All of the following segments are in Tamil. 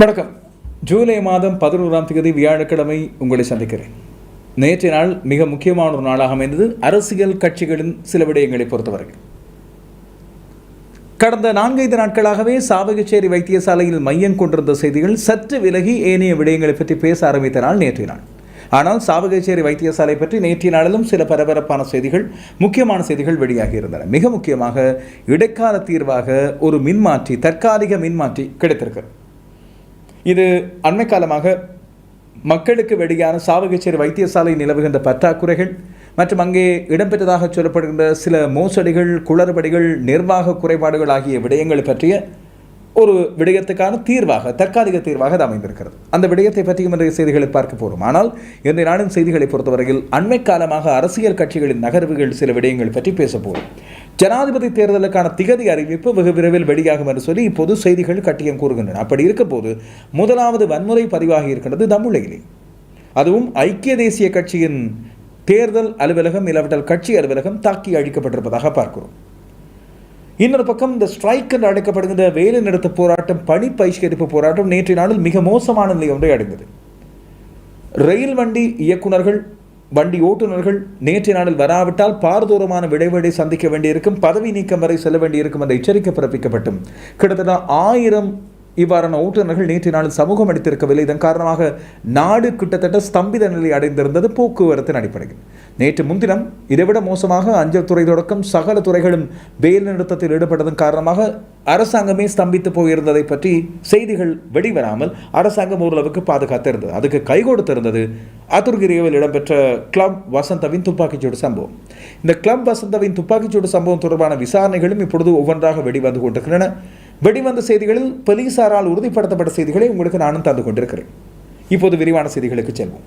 வணக்கம். ஜூலை மாதம் பதினோராம் தேதி வியாழக்கிழமை உங்களை சந்திக்கிறேன். நேற்றைய நாள் மிக முக்கியமான ஒரு நாளாக அமைந்தது. அரசியல் கட்சிகளின் சில விடயங்களை பொறுத்தவரை கடந்த நான்கைந்து நாட்களாகவே சாவகச்சேரி வைத்தியசாலையில் மையம் கொண்டிருந்த செய்திகள் சற்று விலகி ஏனைய விடயங்களை பற்றி பேச ஆரம்பித்த நாள் நேற்றைய நாள். ஆனால் சாவகச்சேரி வைத்தியசாலை பற்றி நேற்றைய நாளிலும் சில பரபரப்பான செய்திகள் முக்கியமான செய்திகள் வெளியாகி இருந்தன. மிக முக்கியமாக இடைக்கால தீர்வாக ஒரு மின்மாற்றி தற்காலிக மின்மாற்றி கிடைத்திருக்கிறது. இது அண்மை காலமாக மக்களுக்கு வெளியான சாவகச்சேரி வைத்தியசாலை நிலவுகின்ற பற்றாக்குறைகள் மற்றும் அங்கே இடம்பெற்றதாக சொல்லப்படுகின்ற சில மோசடிகள் குளறுபடிகள் நிர்வாக குறைபாடுகள் ஆகிய விடயங்கள் பற்றிய ஒரு விடயத்துக்கான தீர்வாக தற்காலிக தீர்வாக அது அமைந்திருக்கிறது. அந்த விடயத்தை பற்றியும் இன்றைய செய்திகளை பார்க்க போகிறோம் ஆனால் இந்த நாளின் செய்திகளை பொறுத்தவரையில் அண்மை காலமாக அரசியல் கட்சிகளின் நகர்வுகள் சில விடயங்கள் பற்றி பேச போகிறோம் ஜனாதிபதி தேர்தலுக்கான திகதி அறிவிப்பு வெகு விரைவில் வெளியாகும் என்று சொல்லி இப்போது செய்திகள் கட்டியம் கூறுகின்றன. அப்படி இருக்கும்போது முதலாவது வன்முறை பதிவாகி இருக்கின்றது தமிழகிலே அதுவும் ஐக்கிய தேசிய கட்சியின் தேர்தல் அலுவலகம் இல்லாவிட்டால் கட்சி அலுவலகம் தாக்கி அழிக்கப்பட்டிருப்பதாக பார்க்கிறோம். இன்னொரு பக்கம் இந்த ஸ்ட்ரைக் என்று அழைக்கப்படுகின்ற வேலை நிறுத்த போராட்டம் பணி பயிஷ்கரிப்பு போராட்டம் நேற்றைய நாளில் மிக மோசமான நிலை ஒன்றை அடைந்தது. ரயில் வண்டி இயக்குநர்கள் வண்டி ஓட்டுநர்கள் நேற்றைய நாளில் வராவிட்டால் பாரதூரமான விடைவெளி சந்திக்க வேண்டியிருக்கும் பதவி நீக்கம் வரை செல்ல வேண்டியிருக்கும் என்ற எச்சரிக்கை பிறப்பிக்கப்பட்டும். கிட்டத்தட்ட ஆயிரம் இவ்வாறான ஓட்டுநர்கள் நேற்று நாளில் சமூகம் அடித்திருக்கவில்லை. இதன் காரணமாக நாடு கிட்டத்தட்ட ஸ்தம்பித நிலை அடைந்திருந்தது போக்குவரத்தின் அடிப்படையில். நேற்று முன்தினம் இதைவிட மோசமாக அஞ்சல் துறை தொடக்கம் சகல துறைகளும் வேலை நிறுத்தத்தில் ஈடுபட்டதன் காரணமாக அரசாங்கமே ஸ்தம்பித்து போயிருந்ததை பற்றி செய்திகள் வெளிவராமல் அரசாங்கம் ஓரளவுக்கு பாதுகாத்திருந்தது அதுக்கு கை கொடுத்திருந்தது அத்துர்கிரியில் இடம்பெற்ற கிளப் வசந்தவின் துப்பாக்கிச்சூடு சம்பவம். இந்த கிளப் வசந்தவின் துப்பாக்கிச்சூடு சம்பவம் தொடர்பான விசாரணைகளும் இப்பொழுது ஒவ்வொன்றாக வெளிவந்து கொண்டிருக்கின்றன. வெடிவந்த செய்திகளில் போலீசாரால் உறுதிப்படுத்தப்பட்ட செய்திகளை உங்களுக்கு நானும் தந்து கொண்டிருக்கிறேன். இப்போது விரிவான செய்திகளுக்கு செல்வோம்.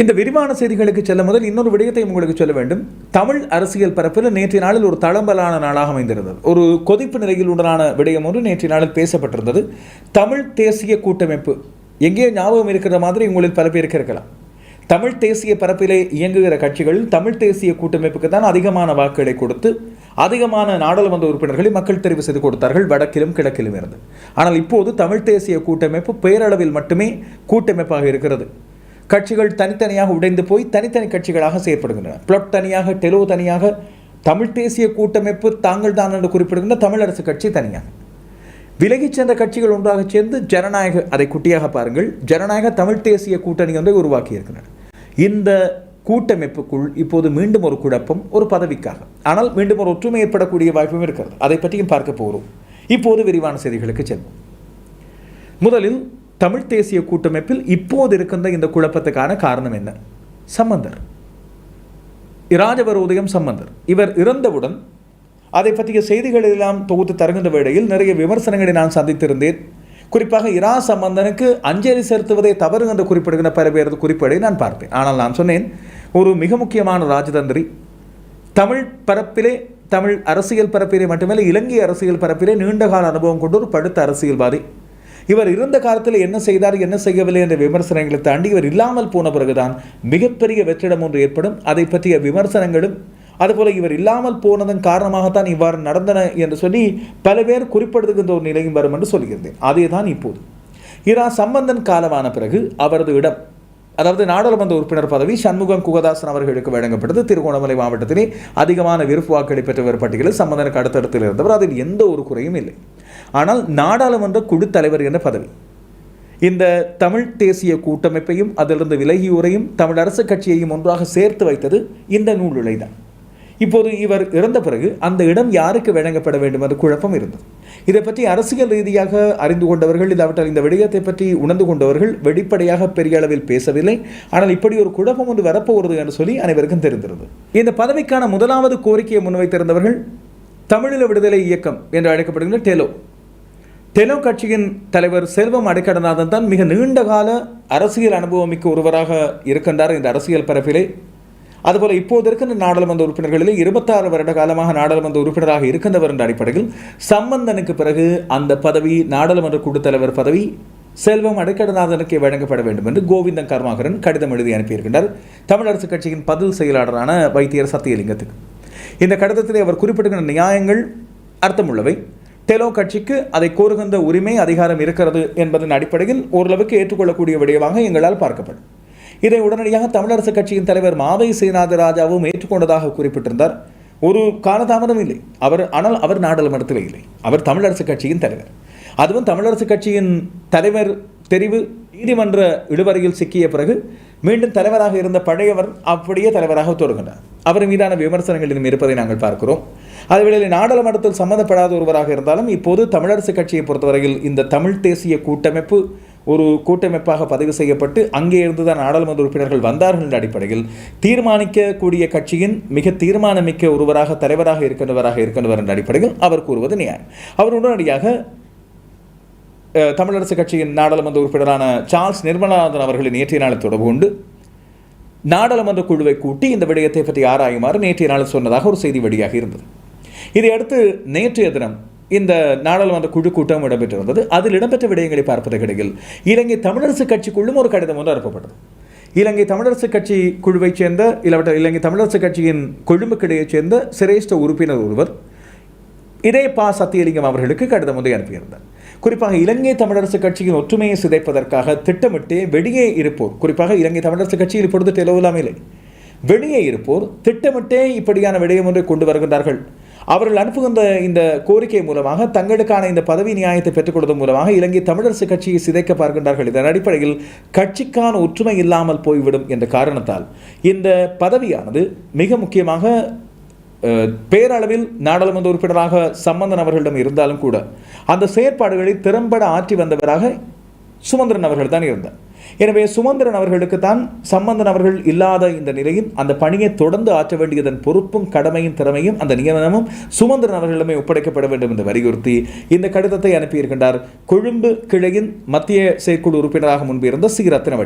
இந்த விரிவான செய்திகளுக்கு செல்ல முதல் இன்னொரு விடயத்தை உங்களுக்கு சொல்ல வேண்டும். தமிழ் அரசியல் பரப்பில் நேற்றைய நாளில் ஒரு தளம்பலான நாளாக அமைந்திருந்தது. ஒரு கொதிப்பு நிலையில் உடனான விடயம் ஒன்று நேற்றைய நாளில் பேசப்பட்டிருந்தது. தமிழ் தேசிய கூட்டமைப்பு எங்கேயோ ஞாபகம் இருக்கிற மாதிரி உங்களில் பல பேருக்கு இருக்கலாம் தமிழ் தேசிய பரப்பிலே இயங்குகிற கட்சிகள் தமிழ் தேசிய கூட்டமைப்புக்கு தான் அதிகமான வாக்குகளை கொடுத்து அதிகமான நாடாளுமன்ற உறுப்பினர்களை மக்கள் தெரிவு செய்து கொடுத்தார்கள் வடக்கிலும் கிழக்கிலும் இருந்து. ஆனால் இப்போது தமிழ் தேசிய கூட்டமைப்பு பேரளவில் மட்டுமே கூட்டமைப்பாக இருக்கிறது. கட்சிகள் தனித்தனியாக உடைந்து போய் தனித்தனி கட்சிகளாக செயற்படுகின்றன. பிளட் தனியாக டெலோ தனியாக தமிழ் தேசிய கூட்டமைப்பு தாங்கள் தான் என்று குறிப்பிடுகின்ற தமிழரசு கட்சி தனியாக. விலகிச் சென்ற கட்சிகள் ஒன்றாக சேர்ந்து ஜனநாயக அதை குட்டியாக பாருங்கள் ஜனநாயக தமிழ் தேசிய கூட்டணி ஒன்றை உருவாக்கி இருக்கின்றன இந்த கூட்டமைப்புக்குள் இப்போது மீண்டும் ஒரு குழப்பம் ஒரு பதவிக்காக. ஆனால் மீண்டும் ஒரு ஒற்றுமை ஏற்படக்கூடிய வாய்ப்பும் இருக்கிறது. அதை பற்றியும் பார்க்க போகிறோம். இப்போது விரிவான செய்திகளுக்கு செல்வோம். முதலில் தமிழ் தேசிய கூட்டமைப்பில் இப்போது இருக்கின்ற இந்த குழப்பத்துக்கான காரணம் என்ன? சம்பந்தர். இராஜவரோதயம் சம்பந்தர். இவர் இறந்தவுடன் அதை பற்றிய செய்திகள் எல்லாம் தொகுத்து தருகின்ற வேளையில் நிறைய விமர்சனங்களை நான் சந்தித்திருந்தேன். குறிப்பாக இரா சம்பந்தனுக்கு அஞ்சலி செலுத்துவதை தவறு என்று குறிப்பிடுகிற பல பேரது குறிப்பீடை நான் பார்த்தேன் ஆனால் நான் சொன்னேன் ஒரு மிக முக்கியமான ராஜதந்திரி தமிழ் பரப்பிலே தமிழ் அரசியல் பரப்பிலே மட்டுமல்ல இலங்கை அரசியல் பரப்பிலே நீண்டகால அனுபவம் கொண்ட ஒரு படுத்த அரசியல்வாதி. இவர் இருந்த காலத்தில் என்ன செய்தார் என்ன செய்யவில்லை என்ற விமர்சனங்களை தாண்டி இவர் இல்லாமல் போன பிறகுதான் மிகப்பெரிய வெற்றிடம் ஒன்று ஏற்படும். அதை பற்றிய விமர்சனங்களும் அதுபோல் இவர் இல்லாமல் போனதன் காரணமாகத்தான் இவ்வாறு நடந்தன என்று சொல்லி பல பேர் குறிப்பிடுகின்ற ஒரு நிலையும் வரும் என்று சொல்கிறேன் அதே தான் இப்போது. இரா சம்பந்தன் காலமான பிறகு அவரது இடம் அதாவது நாடாளுமன்ற உறுப்பினர் பதவி சண்முகம் குகதாசன் அவர்களுக்கு வழங்கப்பட்டது. திருகோணமலை மாவட்டத்திலே அதிகமான விருப்பு வாக்களை பெற்றவர் பட்டியலில் சம்பந்தனுக்கு அடுத்தடத்தில் இருந்தவர். அதில் எந்த ஒரு குறையும் இல்லை. ஆனால் நாடாளுமன்ற குழு தலைவர் என்ற பதவி இந்த தமிழ் தேசிய கூட்டமைப்பையும் அதிலிருந்து விலகியோரையும் தமிழ் அரசு கட்சியையும் ஒன்றாக சேர்த்து வைத்தது இந்த நூலுலை தான் இப்போது இவர் இறந்த பிறகு அந்த இடம் யாருக்கு வழங்கப்பட வேண்டும் என்ற குழப்பம் இருந்தது. இதை பற்றி அரசியல் ரீதியாக அறிந்து கொண்டவர்கள் இல்லாவிட்டால் இந்த விடயத்தை பற்றி உணர்ந்து கொண்டவர்கள் வெளிப்படையாக பெரிய அளவில் பேசவில்லை. ஆனால் இப்படி ஒரு குழப்பம் ஒன்று வரப்போகிறது என்று சொல்லி அனைவருக்கும் தெரிந்திருந்தது. இந்த பதவிக்கான முதலாவது கோரிக்கையை முன்வைத்திருந்தவர்கள் தமிழீழ விடுதலை இயக்கம் என்று அழைக்கப்படுகின்ற டெலோ. டெலோ கட்சியின் தலைவர் செல்வம் அடைக்கடநாதன் தான் மிக நீண்ட கால அரசியல் அனுபவமிக்க ஒருவராக இருக்கின்றார் இந்த அரசியல் பரப்பிலே. அதுபோல இப்போது இருக்கின்ற நாடாளுமன்ற உறுப்பினர்களில் இருபத்தாறு வருட காலமாக நாடாளுமன்ற உறுப்பினராக இருக்கின்றவர் என்ற அடிப்படையில் சம்பந்தனுக்கு பிறகு அந்த பதவி நாடாளுமன்ற குழுத்தலைவர் பதவி செல்வம் அடைக்கடநாதனுக்கு வழங்கப்பட வேண்டும் என்று கோவிந்தன் கர்மாகரன் கடிதம் எழுதி அனுப்பியிருக்கின்றார். தமிழரசு கட்சியின் பதில் செயலாளரான வைத்தியர் சத்தியலிங்கத்துக்கு. இந்த கடிதத்திலே அவர் குறிப்பிடுகின்ற நியாயங்கள் அர்த்தமுள்ளவை. டெலோ கட்சிக்கு அதை கோருகின்ற உரிமை அதிகாரம் இருக்கிறது என்பதன் அடிப்படையில் ஓரளவுக்கு ஏற்றுக்கொள்ளக்கூடிய விடயமாக எங்களால் பார்க்கப்படும். இதை உடனடியாக தமிழரசு கட்சியின் தலைவர் மாவை சீனாதராஜாவும் ஏற்றுக்கொண்டதாக குறிப்பிட்டிருந்தார். ஒரு காலதாமதம் இல்லை. அவர் ஆனால் அவர் நாடாளுமன்றத்தில் இல்லை. அவர் தமிழரசு கட்சியின் தலைவர். அதுவும் தமிழரசு கட்சியின் தலைவர் தெரிவு நீதிமன்ற இழுவரையில் சிக்கிய பிறகு மீண்டும் தலைவராக இருந்த பழையவர் அப்படியே தலைவராக தொடர்கின்றார் அவர் மீதான விமர்சனங்கள் இன்னும் இருப்பதை நாங்கள் பார்க்கிறோம். அதுவேளை நாடாளுமன்றத்தில் சம்மந்தப்படாத ஒருவராக இருந்தாலும் இப்போது தமிழரசு கட்சியை பொறுத்தவரையில் இந்த தமிழ் தேசிய கூட்டமைப்பு ஒரு கூட்டமைப்பாக பதிவு செய்யப்பட்டு அங்கே இருந்துதான் நாடாளுமன்ற உறுப்பினர்கள் வந்தார்கள் என்ற அடிப்படையில் தீர்மானிக்கக்கூடிய கட்சியின் மிக தீர்மானமிக்க ஒருவராக தலைவராக இருக்கின்றவராக இருக்கின்றவர் என்ற அடிப்படையில் அவர் கூறுவது நியாயம். அவர் உடனடியாக தமிழரசு கட்சியின் நாடாளுமன்ற உறுப்பினரான சார்ல்ஸ் நிர்மலானந்தன் அவர்களின் நேற்றைய நாளில் தொடர்பு கொண்டு நாடாளுமன்ற குழுவை கூட்டி இந்த விடயத்தை பற்றி ஆராயுமாறு நேற்றைய நாளில் சொன்னதாக ஒரு செய்தி வெளியாக இருந்தது. இதையடுத்து நேற்றைய தினம் இந்த நாடாளுமன்ற குழு கூட்டம் இடம்பெற்றிருந்தது அதில் இடம்பெற்ற விடயங்களை பார்ப்பதற்கிடையில் இலங்கை தமிழரசு கட்சிக்குள்ளும் ஒரு கடிதம் ஒன்று அனுப்பப்பட்டது. இலங்கை தமிழரசு கட்சி குழுவைச் சேர்ந்த இல்லாவிட்ட இலங்கை தமிழரசு கட்சியின் கொழும்பு கிளையைச் சேர்ந்த சிரேஷ்ட உறுப்பினர் ஒருவர் இதே பா. சத்தியலிங்கம் அவர்களுக்கு கடிதம் ஒன்றை அனுப்பியிருந்தார். குறிப்பாக இலங்கை தமிழரசு கட்சியின் ஒற்றுமையை சிதைப்பதற்காக திட்டமிட்டே வெளியே இருப்போர் குறிப்பாக இலங்கை தமிழரசு கட்சியில் இப்பொழுது தெளிவில்லாமல் இல்லை. வெளியே இருப்போர் திட்டமிட்டே இப்படியான விடயம் ஒன்றை கொண்டு வருகின்றார்கள். அவர்கள் அனுப்புகின்ற இந்த கோரிக்கை மூலமாக தங்களுக்கான இந்த பதவி நியாயத்தை பெற்றுக் மூலமாக இலங்கை தமிழரசு கட்சியை சிதைக்க பார்க்கின்றார்கள். இதன் அடிப்படையில் கட்சிக்கான ஒற்றுமை இல்லாமல் போய்விடும் என்ற காரணத்தால் இந்த பதவியானது மிக முக்கியமாக பேரளவில் நாடாளுமன்ற உறுப்பினராக சம்பந்தன் அவர்களிடம் இருந்தாலும் கூட அந்த செயற்பாடுகளை திறம்பட ஆற்றி வந்தவராக சுமந்திரன் அவர்கள் தான் இருந்தார். எனவே சுமந்திரன் அவர்களுக்கு தான் சம்பந்தன் அவர்கள் இல்லாத இந்த நிலையில் அந்த பணியை தொடர்ந்து ஆற்ற வேண்டியதன் பொறுப்பும் கடமையும் திறமையும் அந்த நியமனமும் சுமந்திரன் அவர்களிடமே ஒப்படைக்கப்பட வேண்டும் என்று வலியுறுத்தி இந்த கடிதத்தை அனுப்பியிருக்கின்றார். கொழும்பு கிளையின் மத்திய செயற்குழு உறுப்பினராக முன்பு இருந்த சி ரத்ன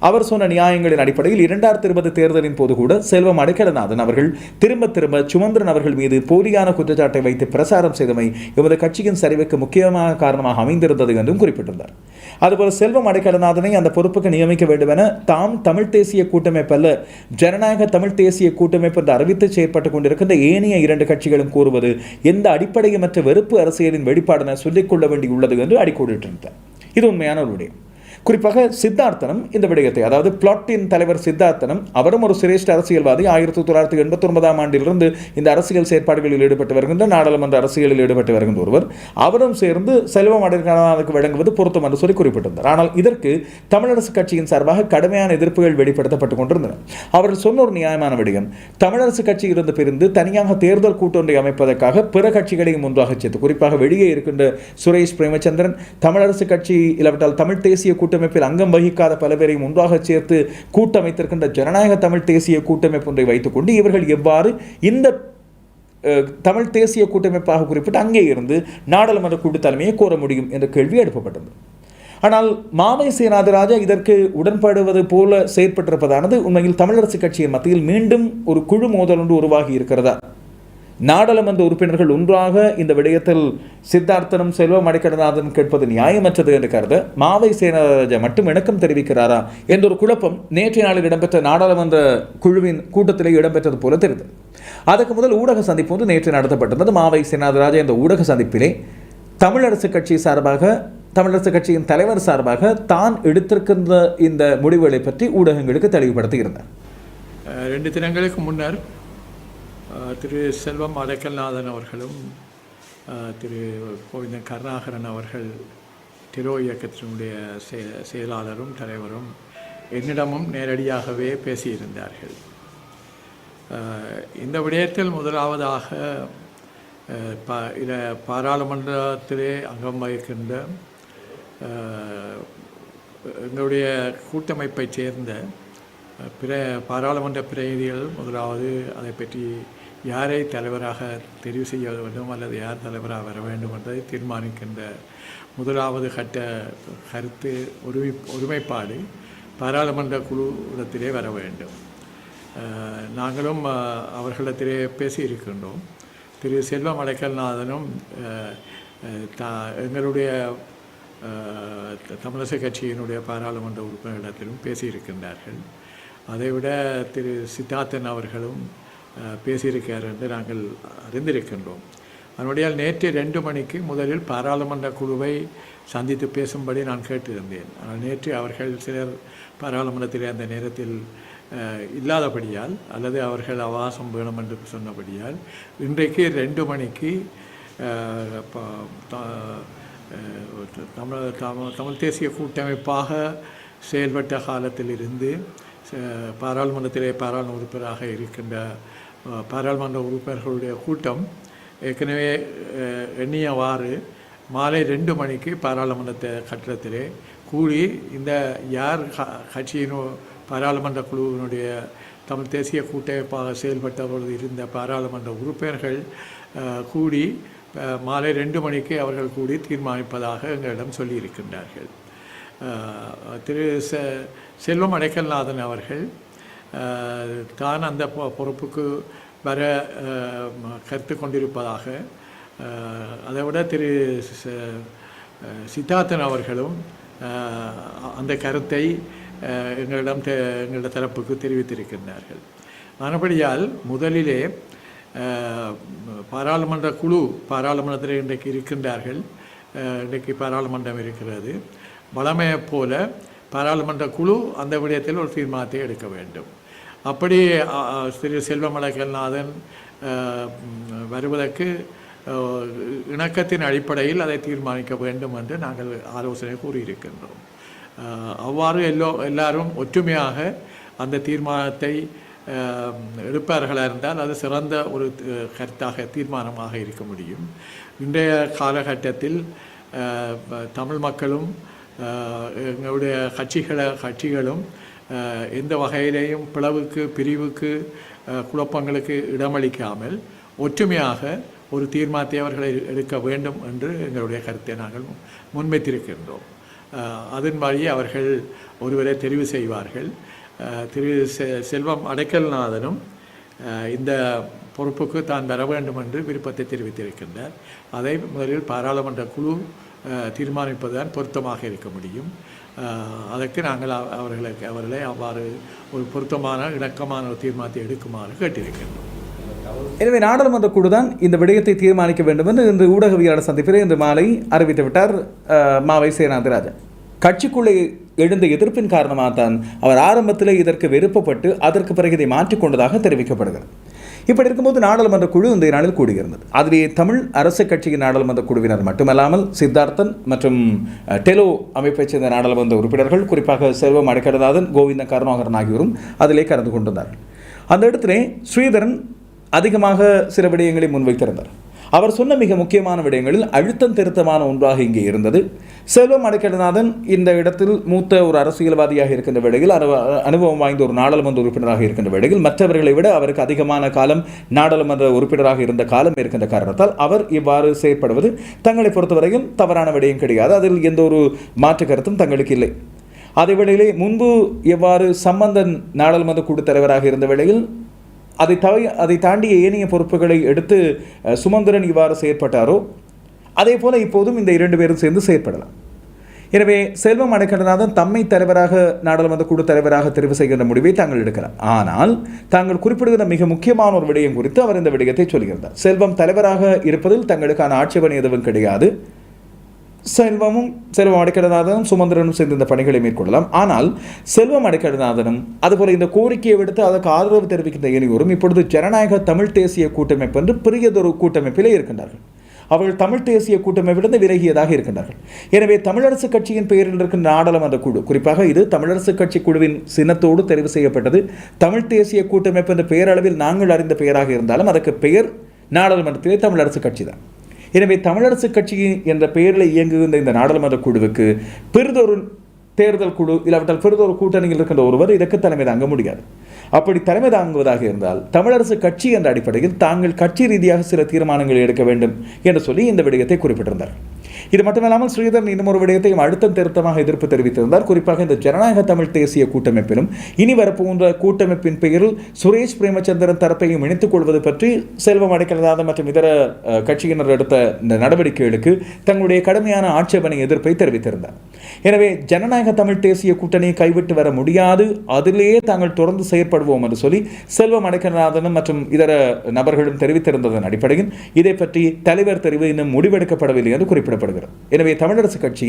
அவர் சொன்ன நியாயங்களின் அடிப்படையில் இரண்டாயிரத்தி இருபது தேர்தலின் போது கூட செல்வம் அடைக்கலநாதன் அவர்கள் திரும்ப திரும்ப சுமந்திரன் அவர்கள் மீது போலியான குற்றச்சாட்டை வைத்து பிரசாரம் செய்தமை எமது கட்சியின் சரிவுக்கு முக்கியமான காரணமாக அமைந்திருந்தது என்றும் குறிப்பிட்டிருந்தார். அதுபோல செல்வம் அடைக்கலநாதனை அந்த பொறுப்புக்கு நியமிக்க வேண்டும் என தாம் தமிழ் தேசிய கூட்டமைப்பு அல்ல ஜனநாயக தமிழ் தேசிய கூட்டமைப்பு என்று அறிவித்து செயற்பட்டுக் கொண்டிருக்கின்ற ஏனைய இரண்டு கட்சிகளும் கூறுவது எந்த அடிப்படையமற்ற வெறுப்பு அரசியலின் வெளிப்பாடென சொல்லிக்கொள்ள வேண்டியுள்ளது என்று அடிக்கோடிட்டிருந்தார். இது உண்மையான ஒரு விடயம். குறிப்பாக சித்தார்த்தனம் இந்த விடயத்தை அதாவது பிளாட்டின் தலைவர் சித்தார்த்தனம் அவரும் ஒரு சிரேஷ்ட அரசியல்வாதி. ஆயிரத்தி தொள்ளாயிரத்தி எண்பத்தி ஒன்பதாம் ஆண்டிலிருந்து இந்த அரசியல் செயற்பாடுகளில் ஈடுபட்டு வருகின்ற நாடாளுமன்ற அரசியலில் ஈடுபட்டு வருகின்ற ஒருவர். அவரும் சேர்ந்து செல்வம் அடைக்கலானுக்கு வழங்குவது பொருத்தம் என்று சொல்லி குறிப்பிட்டிருந்தார். ஆனால் இதற்கு தமிழரசு கட்சியின் சார்பாக கடுமையான எதிர்ப்புகள் வெளிப்படுத்தப்பட்டுக் கொண்டிருந்தன. அவர்கள் சொன்ன ஒரு நியாயமான விடயம் தமிழரசு கட்சியிலிருந்து பிரிந்து தனியாக தேர்தல் கூட்டொன்றை அமைப்பதற்காக பிற கட்சிகளையும் ஒன்றாக சேர்த்து குறிப்பாக வெளியே இருக்கின்ற சுரேஷ் பிரேமச்சந்திரன் தமிழரசு கட்சி இல்லாவிட்டால் தமிழ் தேசிய கூட்டம் கூட்டமைப்பில் அங்கம் வகிக்காத பல பேரையும் ஒன்றாக சேர்த்து கூட்டமைத்திருக்கின்ற ஜனநாயக தமிழ் தேசிய கூட்டமைப்பு ஒன்றை வைத்துக்கொண்டு இவர்கள் எவ்வாறு இந்த தமிழ் தேசிய கூட்டமைப்பாக குறிப்பிட்டு அங்கே இருந்து நாடாளுமன்ற கூட்டு தலைமையை கோர முடியும் என்ற கேள்வி எழுப்பப்பட்டது. ஆனால் மாவை சேனாதிராஜா இதற்கு உடன்படுவது போல செயற்பட்டிருப்பதானது உண்மையில் தமிழரசு கட்சியின் மத்தியில் மீண்டும் ஒரு குழு மோதல் ஒன்று உருவாகி இருக்கிறதா? நாடாளுமன்ற உறுப்பினர்கள் ஒன்றாக இந்த விடயத்தில் சித்தார்த்தனும் செல்வம் அடைக்கடநாதனும் கேட்பது நியாயமற்றது என்று கருத மாவை சேனராஜா மட்டும் இணக்கம் தெரிவிக்கிறாரா என்ற ஒரு குழப்பம் நேற்றைய நாளில் இடம்பெற்ற நாடாளுமன்ற குழுவின் கூட்டத்திலே இடம்பெற்றது போல தெரிந்தது அதற்கு முதல் ஊடக சந்திப்பு வந்து நேற்று நடத்தப்பட்டிருந்தது. மாவை சேனாதராஜா இந்த ஊடக சந்திப்பிலே தமிழரசு கட்சி சார்பாக தமிழரசு கட்சியின் தலைவர் சார்பாக தான் எடுத்திருக்கின்ற இந்த முடிவுகளை பற்றி ஊடகங்களுக்கு தெளிவுபடுத்தியிருந்தார். ரெண்டு தினங்களுக்கு முன்னர் திரு செல்வம் அடக்கல்நாதன் அவர்களும் திரு கோவிந்தன் கருணாகரன் அவர்கள் திரோ இயக்கத்தினுடைய செய- செயலாளரும் தலைவரும் என்னிடமும் நேரடியாகவே பேசியிருந்தார்கள். இந்த விடயத்தில் முதலாவதாக ப இத பாராளுமன்றத்திலே அங்கம் வகிக்கின்ற எங்களுடைய கூட்டமைப்பைச் சேர்ந்த பிற பாராளுமன்ற பிரதிநிதிகள் முதலாவது அதை பற்றி யாரை தலைவராக தெரிவு செய்ய வேண்டும் அல்லது யார் தலைவராக வர வேண்டும் என்பதை தீர்மானிக்கின்ற முதலாவது கட்ட கருத்து ஒருமை ஒருமைப்பாடு பாராளுமன்ற குழு இடத்திலே வர வேண்டும். நாங்களும் அவர்களிடத்திலே பேசியிருக்கின்றோம். திரு. செல்வம் அடைக்கல்நாதனும் த தா எங்களுடைய அஹ், தமிழரசு கட்சியினுடைய பாராளுமன்ற உறுப்பினரிடத்திலும் பேசியிருக்கின்றார்கள். அதைவிட திரு. சித்தார்த்தன் அவர்களும் பேசியிருக்கார் என்று நாங்கள் அறிந்திருக்கின்றோம். அதனுடைய நேற்று ரெண்டு மணிக்கு முதலில் பாராளுமன்ற குழுவை சந்தித்து பேசும்படி நான் கேட்டிருந்தேன். ஆனால் நேற்று அவர்கள் சிலர் பாராளுமன்றத்திலே அந்த நேரத்தில் இல்லாதபடியால் அல்லது அவர்கள் அவகாசம் வேணும் என்று சொன்னபடியால் இன்றைக்கு ரெண்டு மணிக்கு தமிழ் தமிழ் தமிழ் தேசிய கூட்டமைப்பாக செயல்பட்ட காலத்திலிருந்து இருந்து பாராளுமன்றத்திலே பாராளுமன்ற உறுப்பினராக இருக்கின்ற பாராளுமன்ற உறுப்பினர்களுடைய கூட்டம் ஏற்கனவே எண்ணியவாறு மாலை ரெண்டு மணிக்கு பாராளுமன்ற கட்டிடத்திலே கூடி இந்த யார் க- கட்சியினோ பாராளுமன்ற குழுவினுடைய தமிழ் தேசிய கூட்டமைப்பாக செயல்பட்ட பொழுது இருந்த பாராளுமன்ற உறுப்பினர்கள் கூடி மாலை ரெண்டு மணிக்கு அவர்கள் கூடி தீர்மானிப்பதாக எங்களிடம் சொல்லியிருக்கின்றார்கள். திரு செல்வம் அடைக்கல்நாதன் அவர்கள் தான் அந்த பொ- பொறுப்புக்கு வர கருத்து கொண்டிருப்பதாக அதை விட திரு சித்தார்த்தன் அவர்களும் அந்த கருத்தை எங்களிடம் தெ எங்களோட தரப்புக்கு தெரிவித்திருக்கின்றார்கள். ஆனபடியால் முதலிலே பாராளுமன்ற குழு பாராளுமன்றத்தில் இன்றைக்கு இருக்கின்றார்கள். இன்றைக்கு பாராளுமன்றம் இருக்கிறது. வளமையைப் போல பாராளுமன்ற குழு அந்த விடயத்தில் ஒரு தீர்மானத்தை எடுக்க வேண்டும். அப்படி திரு செல்வமலகல்நாதன் வருவதற்கு இணக்கத்தின் அடிப்படையில் அதை தீர்மானிக்க வேண்டும் என்று நாங்கள் ஆலோசனை கூறியிருக்கின்றோம். அவ்வாறு எல்லோ எல்லாரும் ஒற்றுமையாக அந்த தீர்மானத்தை எடுப்பார்களாக இருந்தால் அது சிறந்த ஒரு கருத்தாக தீர்மானமாக இருக்க முடியும். இன்றைய காலகட்டத்தில் தமிழ் மக்களும் எங்களுடைய கட்சிகளை கட்சிகளும் எந்த வகையிலேயும் பிளவுக்கு பிரிவுக்கு குழப்பங்களுக்கு இடமளிக்காமல் ஒற்றுமையாக ஒரு தீர்மானத்தை அவர்களை எடுக்க வேண்டும் என்று எங்களுடைய கருத்தை நாங்கள் முன்வைத்திருக்கின்றோம். அதன் வழியே அவர்கள் ஒருவரை தெரிவு செய்வார்கள். திரு செ- செல்வம் அடைக்கல்நாதனும் இந்த பொறுப்புக்கு தான் வர வேண்டும் என்று விருப்பத்தை தெரிவித்திருக்கின்றார். அதை முதலில் பாராளுமன்ற குழு தீர்மானிப்பதுதான் பொருத்தமாக இருக்க முடியும். அதற்கு நாங்கள் அவ- அவர்களுக்கு அவர்களை அவ்வாறு ஒரு பொருத்தமான இணக்கமான ஒரு தீர்மானத்தை எடுக்குமாறு கேட்டிருக்கின்றோம் எனவே நாடாளுமன்ற குழுதான் இந்த விடயத்தை தீர்மானிக்க வேண்டும் என்று இன்று ஊடகவியலாளர் சந்திப்பில் இன்று மாலை அறிவித்து விட்டார் மாவை சேனாந்திராஜன் கட்சிக்குள்ளே எழுந்த எதிர்ப்பின் காரணமாக தான் அவர் ஆரம்பத்தில் இதற்கு விருப்பப்பட்டு அதற்கு பிறகு இதை மாற்றிக்கொண்டதாக தெரிவிக்கப்படுகிறது. இப்படி இருக்கும்போது நாடாளுமன்ற குழு இந்த நாளில் கூடியிருந்தது. அதிலே தமிழ் அரசு கட்சியின் நாடாளுமன்ற குழுவினர் மட்டுமல்லாமல் சித்தார்த்தன் மற்றும் டெலோ அமைப்பைச் சேர்ந்த நாடாளுமன்ற உறுப்பினர்கள் குறிப்பாக செல்வம் அடைக்கடநாதன் கோவிந்த கருணாகரன் ஆகியோரும் அதிலே கலந்து கொண்டிருந்தார்கள். அந்த இடத்திலே ஸ்ரீதரன் அதிகமாக சில விடயங்களை முன்வைத்திருந்தார். அவர் சொன்ன மிக முக்கியமான விடயங்களில் அழுத்தம் திருத்தமான ஒன்றாக இங்கே இருந்தது. செல்வம் அடைக்கடநாதன் இந்த இடத்தில் மூத்த ஒரு அரசியல்வாதியாக இருக்கின்ற வேளையில் அனுப- அனுபவம் வாய்ந்த ஒரு நாடாளுமன்ற உறுப்பினராக இருக்கின்ற வேளையில் மற்றவர்களை விட அவருக்கு அதிகமான காலம் நாடாளுமன்ற உறுப்பினராக இருந்த காலம் இருக்கின்ற காரணத்தால் அவர் இவ்வாறு செயற்படுவது தங்களை பொறுத்தவரையில் தவறான விடயம் கிடையாது. அதில் எந்த ஒரு மாற்று கருத்தும் தங்களுக்கு இல்லை. அதே வேளையிலே முன்பு எவ்வாறு சம்பந்தன் நாடாளுமன்ற குழு தலைவராக இருந்த வேளையில் அதை தவி அதை தாண்டிய ஏனைய பொறுப்புகளை எடுத்து சுமந்திரன் இவ்வாறு செயற்பட்டாரோ அதே போல இப்போதும் இந்த இரண்டு பேரும் சேர்ந்து செயற்படலாம். எனவே செல்வம் அடைக்கடநாதன் தம்மை தலைவராக நாடாளுமன்ற குழு தலைவராக தெரிவு செய்கின்ற முடிவை தாங்கள் எடுக்கலாம். ஆனால் தாங்கள் குறிப்பிடுகிற மிக முக்கியமான ஒரு விடயம் குறித்து அவர் இந்த விடயத்தை சொல்கிறார் செல்வம் தலைவராக இருப்பதில் தங்களுக்கான ஆட்சேபனை எதுவும் கிடையாது. செல்வமும் செல்வம் அடைக்கடநாதனும் சுமந்திரனும் சேர்ந்து இந்த பணிகளை மேற்கொள்ளலாம். ஆனால் செல்வம் அடைக்கடநாதனும் அதுபோல இந்த கோரிக்கையை விடுத்து அதற்கு ஆதரவு தெரிவிக்கின்ற இனியோரும் இப்பொழுது ஜனநாயக தமிழ் தேசிய கூட்டமைப்பு என்று பெரியதொரு கூட்டமைப்பிலே இருக்கின்றார்கள். அவர்கள் தமிழ் தேசிய கூட்டமைப்பிலிருந்து விலகியதாக இருக்கின்றார்கள். எனவே தமிழரசு கட்சியின் பெயரில் இருக்கின்ற நாடாளுமன்ற குழு குறிப்பாக இது தமிழரசு கட்சி குழுவின் சின்னத்தோடு தெரிவு செய்யப்பட்டது. தமிழ் தேசிய கூட்டமைப்பு என்ற பெயரளவில் நாங்கள் அறிந்த பெயராக இருந்தாலும் அதற்கு பெயர் நாடாளுமன்றத்திலே தமிழரசு கட்சி தான். எனவே தமிழரசு கட்சி என்ற பெயரில் இயங்குகின்ற இந்த நாடாளுமன்ற குழுவுக்கு பெரிதொரு தேர்தல் குழு இல்லாவிட்டால் பெரிதொரு கூட்டணியில் இருக்கின்ற ஒருவர் இதற்கு தலைமை தாங்க முடியாது. அப்படி தலைமை தாங்குவதாக இருந்தால் தமிழரசு கட்சி என்ற அடிப்படையில் தாங்கள் கட்சி ரீதியாக சில தீர்மானங்களை எடுக்க வேண்டும் என்று சொல்லி இந்த விடயத்தை குறிப்பிட்டிருந்தார். இது மட்டுமல்லாமல் ஸ்ரீதரன் இன்னும் ஒரு விடயத்தையும் அழுத்தம் திருத்தமாக எதிர்ப்பு தெரிவித்திருந்தார். குறிப்பாக இந்த ஜனநாயக தமிழ் தேசிய கூட்டமைப்பிலும் இனி வரப்போன்ற கூட்டமைப்பின் பெயரில் சுரேஷ் பிரேமச்சந்திரன் தரப்பையும் இணைத்துக் கொள்வது பற்றி செல்வம் அடைக்கலநாதன் மற்றும் இதர கட்சியினர் எடுத்த இந்த நடவடிக்கைகளுக்கு தங்களுடைய கடுமையான ஆட்சேபனை எதிர்ப்பை தெரிவித்திருந்தார். எனவே ஜனநாயக தமிழ் தேசிய கூட்டணியை கைவிட்டு வர முடியாது. அதிலேயே தாங்கள் தொடர்ந்து செயற்படுவோம் என்று சொல்லி செல்வம் அடைக்கநாதனும் மற்றும் இதர நபர்களும் தெரிவித்திருந்ததன் அடிப்படையில் இதை பற்றி தலைவர் தெரிவு இன்னும் முடிவெடுக்கப்படவில்லை என்று குறிப்பிடப்படுகிறது எனவே தமிழரசு கட்சி